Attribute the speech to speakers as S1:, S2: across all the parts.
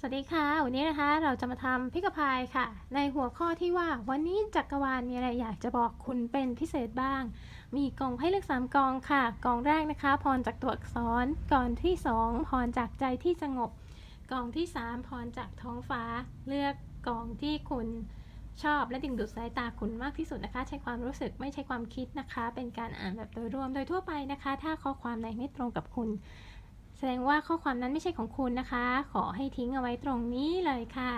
S1: สวัสดีค่ะ วันนี้นะคะเราจะมาทำพิกพายค่ะ ในหัวข้อที่ว่าวันนี้จักรวาลมีอะไรอยากจะบอกคุณเป็นพิเศษบ้าง มีกองให้เลือก3กองค่ะ กองแรกนะคะ พรจากตัวอักษรกองที่ 2 พรจากใจที่สงบกองที่ 3 พรจากท้องฟ้า เลือกกองที่คุณชอบและดึงดูดสายตาคุณมากที่สุดนะคะ ใช้ความรู้สึกไม่ใช่ความคิดนะคะ เป็นการอ่านแบบโดยรวมโดยทั่วไปนะคะ ถ้าข้อความไหนไม่ตรงกับคุณ แสดงว่าข้อความนั้นไม่ใช่ของคุณนะคะ ขอให้ทิ้งเอาไว้ตรงนี้เลยค่ะ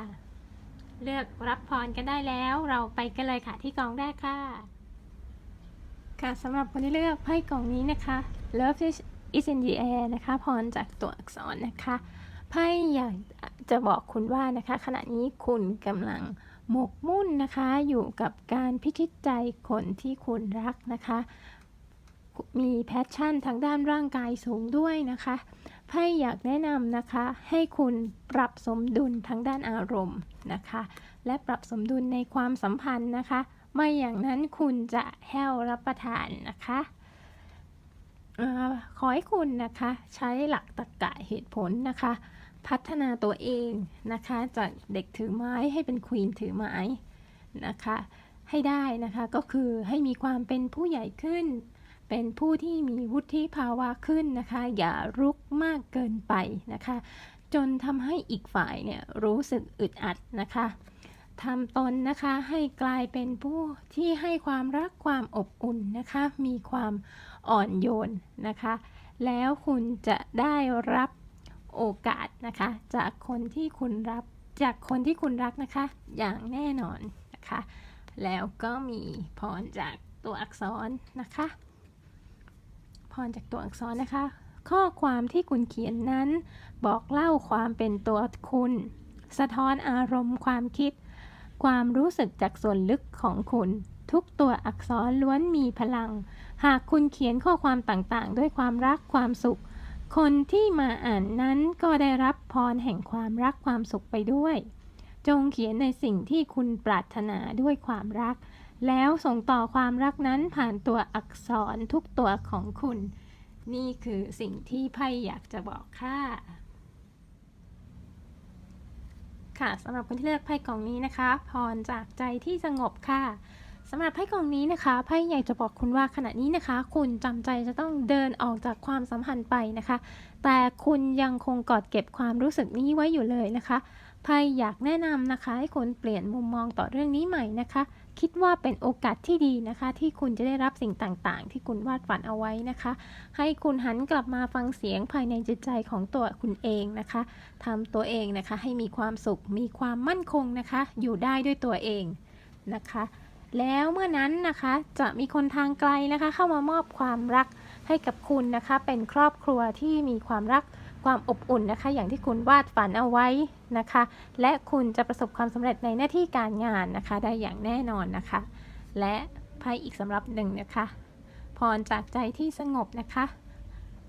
S1: เลือกรับพรกันได้แล้ว เราไปกันเลยค่ะที่กองแรกค่ะ ค่ะสำหรับคนที่เลือกไพ่กองนี้นะคะ Love is in the air นะคะพรจากตัวอักษรนะคะไพ่อยากจะบอกคุณว่านะคะ ขณะนี้คุณกำลังหมกมุ่นนะคะอยู่กับการพิชิตใจคนที่คุณรักนะคะ มีแพชชั่นทางด้านร่างกายสูงด้วยนะคะไพ่อยากแนะนำนะคะ ให้คุณปรับสมดุลทางด้านอารมณ์นะคะ และปรับสมดุลในความสัมพันธ์นะคะ ไม่อย่างนั้นคุณจะแห้วรับประทานนะคะอขอให้คุณนะคะใช้หลักตรรกะเหตุผลนะคะ พัฒนาตัวเองนะคะ จากเด็กถือไม้ให้เป็นควีนถือไม้นะคะ ให้ได้นะคะก็คือให้มีความเป็นผู้ใหญ่ขึ้น เป็นผู้ที่มีวุฒิภาวะขึ้นนะคะ อย่ารุกมากเกินไปนะคะ จนทำให้อีกฝ่ายเนี่ยรู้สึกอึดอัดนะคะทำตนนะคะให้กลายเป็นผู้ที่ให้ความรักความอบอุ่นนะคะ มีความอ่อนโยนนะคะ แล้วคุณจะได้รับโอกาสนะคะ จากคนที่คุณรับจากคนที่คุณรักนะคะ อย่างแน่นอนนะคะ แล้วก็มีพรจากตัวอักษรนะคะ รจากตัวอักษรนะคะ ข้อความที่คุณเขียนนั้น บอกเล่าความเป็นตัวคุณ สะท้อนอารมณ์ความคิด ความรู้สึกจากส่วนลึกของคุณ ทุกตัวอักษรล้วนมีพลัง หากคุณเขียนข้อความต่างๆ ด้วยความรักความสุข คนที่มาอ่านนั้นก็ได้รับพรแห่งความรักความสุขไปด้วย จงเขียนในสิ่งที่คุณปรารถนาด้วยความรัก แล้วส่งต่อความรักนั้นผ่านตัวอักษรทุกตัวของคุณ นี่คือสิ่งที่ไพ่อยากจะบอกค่ะค่ะสำหรับคนที่เลือกไพ่กล่องนี้นะคะ พรจากใจที่สงบค่ะสำหรับไพ่กล่องนี้นะคะไพ่อยากจะบอกคุณว่าขณะนี้นะคะ คุณจำใจจะต้องเดินออกจากความสัมพันธ์ไปนะคะ แต่คุณยังคงกอดเก็บความรู้สึกนี้ไว้อยู่เลยนะคะไพ่อยากแนะนำนะคะ ให้คุณเปลี่ยนมุมมองต่อเรื่องนี้ใหม่นะคะ คิดว่าเป็นโอกาสที่ดีนะคะ ที่คุณจะได้รับสิ่งต่างๆ ที่คุณวาดฝันเอาไว้นะคะ ให้คุณหันกลับมาฟังเสียงภายในจิตใจของตัวคุณเองนะคะทำตัวเองนะคะ ให้มีความสุข มีความมั่นคงนะคะ อยู่ได้ด้วยตัวเองนะคะ แล้วเมื่อนั้นนะคะจะมีคนทางไกลนะคะ เข้ามามอบความรักให้กับคุณนะคะ เป็นครอบครัวที่มีความรัก ความอบอุ่นนะคะ อย่างที่คุณวาดฝันเอาไว้นะคะ และคุณจะประสบความสำเร็จในหน้าที่การงานนะคะ ได้อย่างแน่นอนนะคะ และไพ่อีกสำหรับหนึ่งนะคะพรจากใจที่สงบนะคะ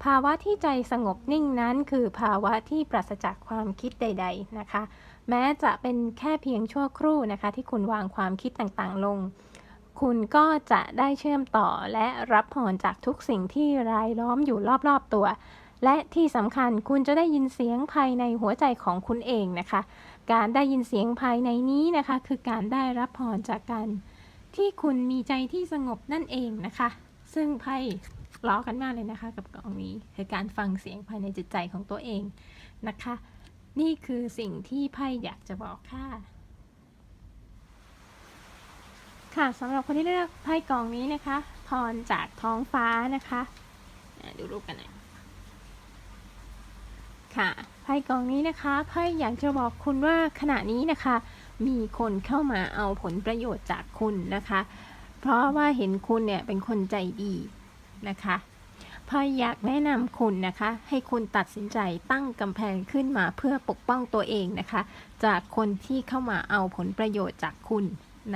S1: ภาวะที่ใจสงบนิ่งนั้น คือภาวะที่ปราศจากความคิดใด ๆนะคะ แม้จะเป็นแค่เพียงชั่วครู่นะคะ ที่คุณวางความคิดต่างๆลง คุณก็จะได้เชื่อมต่อและรับพรจากทุกสิ่งที่รายล้อมอยู่รอบๆตัว และที่สำคัญคุณจะได้ยินเสียงภายในหัวใจของคุณเองนะคะ การได้ยินเสียงภายในนี้นะคะ คือการได้รับพรจากการที่คุณมีใจที่สงบนั่นเองนะคะ ซึ่งไพ่ล้อกันมากเลยนะคะ กับกล่องนี้คือการฟังเสียงภายในจิตใจของตัวเองนะคะ นี่คือสิ่งที่ไพ่อยากจะบอกค่ะค่ะสำหรับคนที่เลือกไพ่กล่องนี้นะคะ พรจากท้องฟ้านะคะอะดูรูปกันหน่อย ค่ะไพ่กองนี้นะคะไพ่อยากจะบอกคุณว่าขณะนี้นะคะ มีคนเข้ามาเอาผลประโยชน์จากคุณนะคะ เพราะว่าเห็นคุณเนี่ยเป็นคนใจดีนะคะไพ่อยากแนะนำคุณนะคะ ให้คุณตัดสินใจตั้งกำแพงขึ้นมาเพื่อปกป้องตัวเองนะคะ จากคนที่เข้ามาเอาผลประโยชน์จากคุณ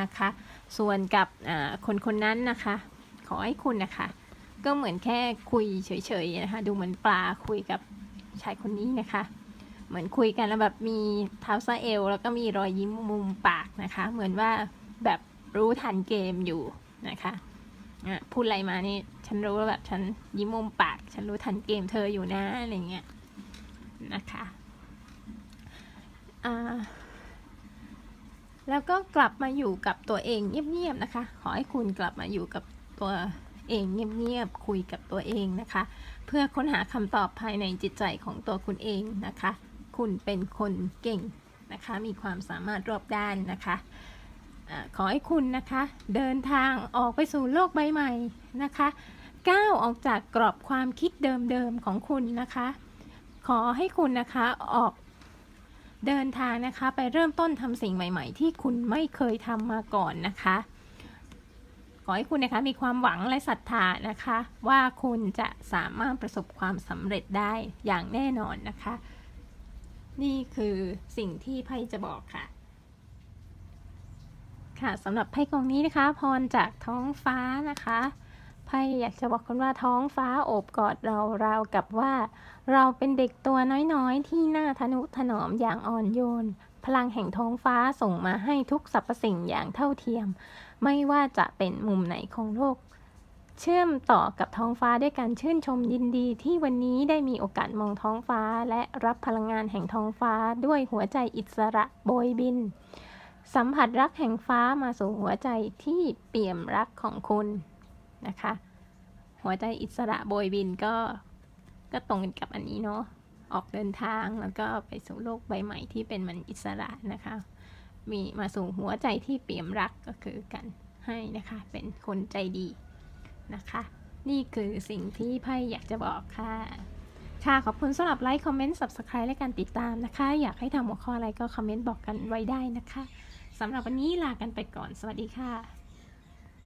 S1: นะคะ ส่วนกับคนคนนั้นนะคะ ขอให้คุณนะคะ ก็เหมือนแค่คุยเฉยๆนะคะ ดูเหมือนปลาคุยกับ ชายคนนี้นะคะ เหมือนคุยกันแล้วแบบมีเท้าซะเอวแล้วก็มีรอยยิ้มมุมปากนะคะ เหมือนว่าแบบรู้ทันเกมอยู่นะคะอะพูดอะไรมานี่ฉันรู้ว่าแบบฉันยิ้มมุมปาก ฉันรู้ทันเกมเธออยู่นะอะไรเงี้ยนะคะแล้วก็กลับมาอยู่กับตัวเองเงียบๆนะคะ ขอให้คุณกลับมาอยู่กับตัว เองเงียบๆคุยกับตัวเองนะคะ เพื่อค้นหาคำตอบภายในจิตใจของตัวคุณเองนะคะ คุณเป็นคนเก่งนะคะ มีความสามารถรอบด้านนะคะอาขอให้คุณนะคะ เดินทางออกไปสู่โลกใบใหม่นะคะก้าวออกจากกรอบความคิดเดิมๆของคุณนะคะ ขอให้คุณนะคะออกเดินทางนะคะ ไปเริ่มต้นทำสิ่งใหม่ ๆ ที่คุณไม่เคยทำมาก่อนนะคะ ขอให้คุณนะคะมีความหวังและศรัทธานะคะ ว่าคุณจะสามารถประสบความสำเร็จได้อย่างแน่นอนนะคะ นี่คือสิ่งที่ไพ่จะบอกค่ะ ค่ะสำหรับไพ่กองนี้นะคะ พรจากท้องฟ้านะคะ ไพ่อยากจะบอกคุณว่าท้องฟ้าโอบกอดเราราวกับว่า เราเป็นเด็กตัวน้อยๆ ที่หน่าทนุถนอมอย่างอ่อนโยน พลังแห่งท้องฟ้าส่งมาให้ทุกสรรพสิ่งอย่างเท่าเทียม ไม่ว่าจะเป็นมุมไหนของโลก เชื่อมต่อกับท้องฟ้าด้วยการชื่นชมยินดีที่วันนี้ได้มีโอกาสมองท้องฟ้า และรับพลังงานแห่งท้องฟ้าด้วยหัวใจอิสระโบยบิน สัมผัสรักแห่งฟ้ามาสู่หัวใจที่เปี่ยมรักของคุณ นะคะ หัวใจอิสระโบยบินก็ก็ตรงกันกับอันนี้เนาะออกเดินทางแล้วก็ไปสู่โลกใบใหม่ที่เป็นมันอิสระนะคะ มีมาสู่หัวใจที่เปี่ยมรักก็คือกันให้นะคะเป็นคนใจดีนะคะ นี่คือสิ่งที่ไพ่อยากจะบอกค่ะ ค่ะขอบคุณสำหรับไลค์คอมเมนต์ subscribe และการติดตามนะคะ อยากให้ทำหัวข้ออะไรก็คอมเมนต์บอกกันไว้ได้นะคะสำหรับวันนี้ลากันไปก่อนสวัสดีค่ะ